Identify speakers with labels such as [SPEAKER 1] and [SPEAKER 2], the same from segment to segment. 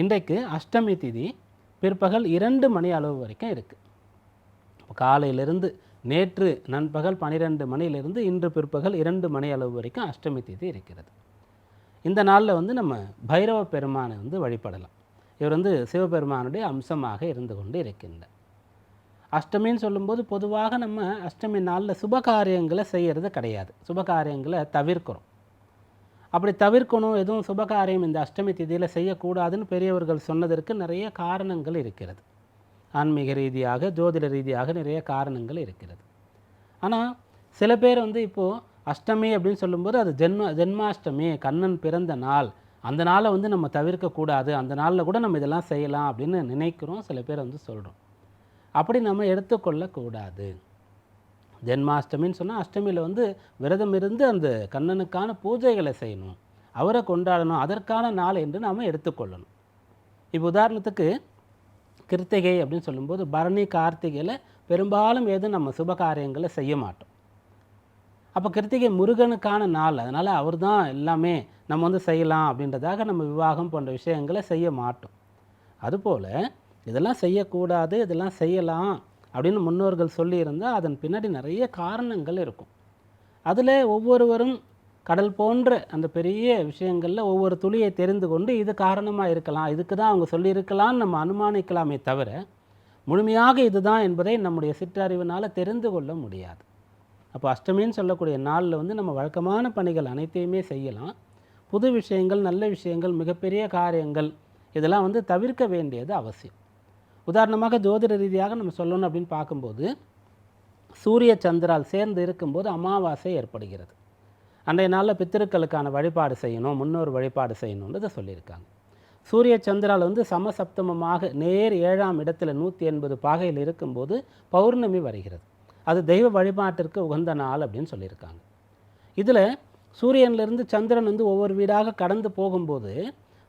[SPEAKER 1] இன்றைக்கு அஷ்டமி திதி பிற்பகல் இரண்டு மணி அளவு வரைக்கும் இருக்குது காலையிலிருந்து நேற்று நண்பகல் பன்னிரெண்டு மணியிலிருந்து இன்று பிற்பகல் இரண்டு மணி அளவு வரைக்கும் அஷ்டமி திதி இருக்கிறது. இந்த நாளில் வந்து நம்ம பைரவ பெருமானை வந்து வழிபடலாம். இவர் வந்து சிவபெருமானுடைய அம்சமாக இருந்து கொண்டு இருக்கின்றார். அஷ்டமின்னு சொல்லும்போது பொதுவாக நம்ம அஷ்டமி நாளில் சுபகாரியங்களை செய்கிறது கிடையாது. சுபகாரியங்களை தவிர்க்கிறோம். அப்படி தவிர்க்கணும் எதுவும் சுபகாரியம் இந்த அஷ்டமி திதியில் செய்யக்கூடாதுன்னு பெரியவர்கள் சொன்னதற்கு நிறைய காரணங்கள் இருக்கிறது. ஆன்மீக ரீதியாக ஜோதிட ரீதியாக நிறைய காரணங்கள் இருக்கிறது. ஆனால் சில பேர் வந்து இப்போது அஷ்டமி அப்படின்னு சொல்லும்போது அது ஜென்ம ஜென்மாஷ்டமி கண்ணன் பிறந்த நாள் அந்த நாளை வந்து நம்ம தவிர்க்கக்கூடாது அந்த நாளில் கூட நம்ம இதெல்லாம் செய்யலாம் அப்படின்னு நினைக்கிறோம் சில பேர் வந்து சொல்கிறோம் அப்படி நம்ம எடுத்துக்கொள்ளக்கூடாது. ஜென்மாஷ்டமின்னு சொன்னால் அஷ்டமியில் வந்து விரதம் இருந்து அந்த கண்ணனுக்கான பூஜைகளை செய்யணும். அவரை கொண்டாடணும். அதற்கான நாள் என்று நாம் எடுத்துக்கொள்ளணும். இப்போ உதாரணத்துக்கு கிருத்திகை அப்படின்னு சொல்லும்போது பரணி கார்த்திகையில் பெரும்பாலும் எதுவும் நம்ம சுபகாரியங்களை செய்ய மாட்டோம். அப்போ கிருத்திகை முருகனுக்கான நாள். அதனால் அவர் தான் எல்லாமே நம்ம வந்து செய்யலாம் அப்படின்றதாக நம்ம விவாகம் போன்ற விஷயங்களை செய்ய மாட்டோம். அதுபோல் இதெல்லாம் செய்யக்கூடாது இதெல்லாம் செய்யலாம் அப்படின்னு முன்னோர்கள் சொல்லியிருந்தால் அதன் பின்னாடி நிறைய காரணங்கள் இருக்கும். அதில் ஒவ்வொருவரும் கடல் போன்ற அந்த பெரிய விஷயங்களில் ஒவ்வொரு துளியை தெரிந்து கொண்டு இது காரணமாக இருக்கலாம் இதுக்கு தான் அவங்க சொல்லியிருக்கலாம்னு நம்ம அனுமானிக்கலாமே தவிர முழுமையாக இதுதான் என்பதை நம்முடைய சிற்றறிவினால் தெரிந்து கொள்ள முடியாது. அப்போ அஷ்டமின்னு சொல்லக்கூடிய நாளில் வந்து நம்ம வழக்கமான பணிகள் அனைத்தையுமே செய்யலாம். புது விஷயங்கள் நல்ல விஷயங்கள் மிகப்பெரிய காரியங்கள் இதெல்லாம் வந்து தவிர்க்க வேண்டியது அவசியம். உதாரணமாக ஜோதிட ரீதியாக நம்ம சொல்லணும் அப்படின்னு பார்க்கும்போது சூரிய சந்திரால் சேர்ந்து இருக்கும்போது அமாவாசை ஏற்படுகிறது. அன்றைய நாளில் பித்திருக்களுக்கான வழிபாடு செய்யணும் முன்னோர் வழிபாடு செய்யணுன்றதை சொல்லியிருக்காங்க. சூரிய சந்திரால் வந்து சமசப்தமமாக நேர் ஏழாம் இடத்துல நூற்றி எண்பது பாகையில் இருக்கும்போது பௌர்ணமி வருகிறது. அது தெய்வ வழிபாட்டிற்கு உகந்த நாள் அப்படின்னு சொல்லியிருக்காங்க. இதில் சூரியன்லேருந்து சந்திரன் வந்து ஒவ்வொரு வீடாக கடந்து போகும்போது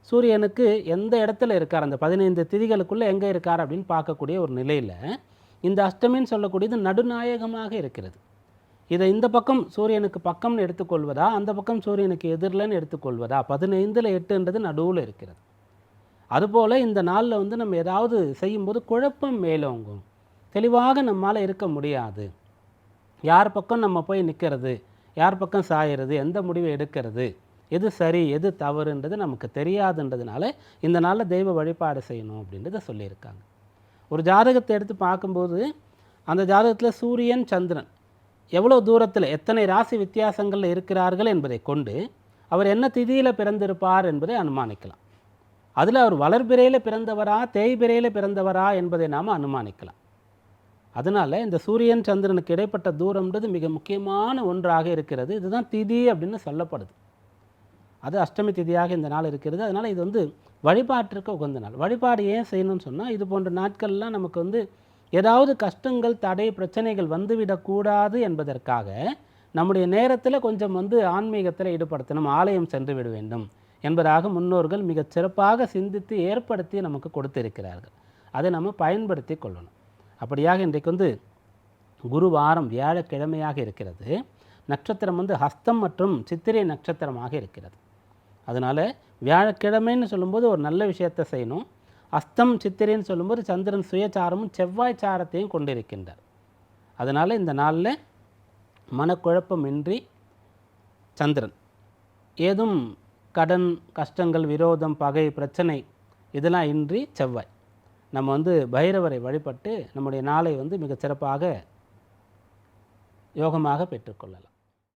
[SPEAKER 1] சூரியனுக்கு எந்த இடத்துல இருக்கார்? அந்த பதினைந்து திதிகளுக்குள்ளே எங்கே இருக்கார் அப்படின்னு பார்க்கக்கூடிய ஒரு நிலையில் இந்த அஷ்டமின்னு சொல்லக்கூடியது நடுநாயகமாக இருக்கிறது. இதை இந்த பக்கம் சூரியனுக்கு பக்கம்னு எடுத்துக்கொள்வதா? அந்த பக்கம் சூரியனுக்கு எதிரில்னு எடுத்துக்கொள்வதா? பதினைந்தில் எட்டுன்றது நடுவில் இருக்கிறது. அதுபோல் இந்த நாளில் வந்து நம்ம ஏதாவது செய்யும்போது குழப்பம் மேலோங்கும். தெளிவாக நம்மால் இருக்க முடியாது. யார் பக்கம் நம்ம போய் நிற்கிறது யார் பக்கம் சாயறது எந்த முடிவை எடுக்கிறது? எது சரி எது தவறுன்றது நமக்கு தெரியாதுன்றதுனால இந்த நாளில் தெய்வ வழிபாடு செய்யணும் அப்படின்றத சொல்லியிருக்காங்க. ஒரு ஜாதகத்தை எடுத்து பார்க்கும்போது அந்த ஜாதகத்தில் சூரியன் சந்திரன் எவ்வளோ தூரத்தில் எத்தனை ராசி வித்தியாசங்களில் இருக்கிறார்கள் என்பதை கொண்டு அவர் என்ன திதியில் பிறந்திருப்பார் என்பதை அனுமானிக்கலாம். அதில் அவர் வளர்பிறையில் பிறந்தவரா தேய்பிறையில் பிறந்தவரா என்பதை நாம் அனுமானிக்கலாம். அதனால் இந்த சூரியன் சந்திரனுக்கு இடைப்பட்ட தூரம்ன்றது மிக முக்கியமான ஒன்றாக இருக்கிறது. இதுதான் திதி அப்படின்னு சொல்லப்படுது. அது அஷ்டமி திதியாக இந்த நாள் இருக்கிறது. அதனால் இது வந்து வழிபாட்டிற்கு உகந்த நாள். வழிபாடு ஏன் செய்யணும்னு சொன்னால் இது போன்ற நாட்கள்லாம் நமக்கு வந்து ஏதாவது கஷ்டங்கள் தடை பிரச்சனைகள் வந்துவிடக்கூடாது என்பதற்காக நம்முடைய நேரத்தில் கொஞ்சம் வந்து ஆன்மீகத்தில் ஈடுபடுத்தணும் ஆலயம் சென்று விட வேண்டும் என்பதாக முன்னோர்கள் மிகச் சிறப்பாக சிந்தித்து ஏற்படுத்தி நமக்கு கொடுத்திருக்கிறார்கள். அதை நம்ம பயன்படுத்தி கொள்ளணும். அப்படியாக இன்றைக்கு வந்து குரு வாரம் வியாழக்கிழமையாக இருக்கிறது. நட்சத்திரம் வந்து ஹஸ்தம் மற்றும் சித்திரை நட்சத்திரமாக இருக்கிறது. அதனால் வியாழக்கிழமைன்னு சொல்லும்போது ஒரு நல்ல விஷயத்தை செய்யணும். அஸ்தம் சித்திரைன்னு சொல்லும்போது சந்திரன் சுயச்சாரமும் செவ்வாய் சாரத்தையும் கொண்டிருக்கின்றார். அதனால் இந்த நாளில் மனக்குழப்பமின்றி சந்திரன். ஏதும் கடன் கஷ்டங்கள் விரோதம் பகை பிரச்சனை இதெல்லாம் இன்றி செவ்வாய். நம்ம வந்து பைரவரை வழிபட்டு நம்முடைய நாளை வந்து மிகச் சிறப்பாக யோகமாக பெற்றுக்கொள்ளலாம்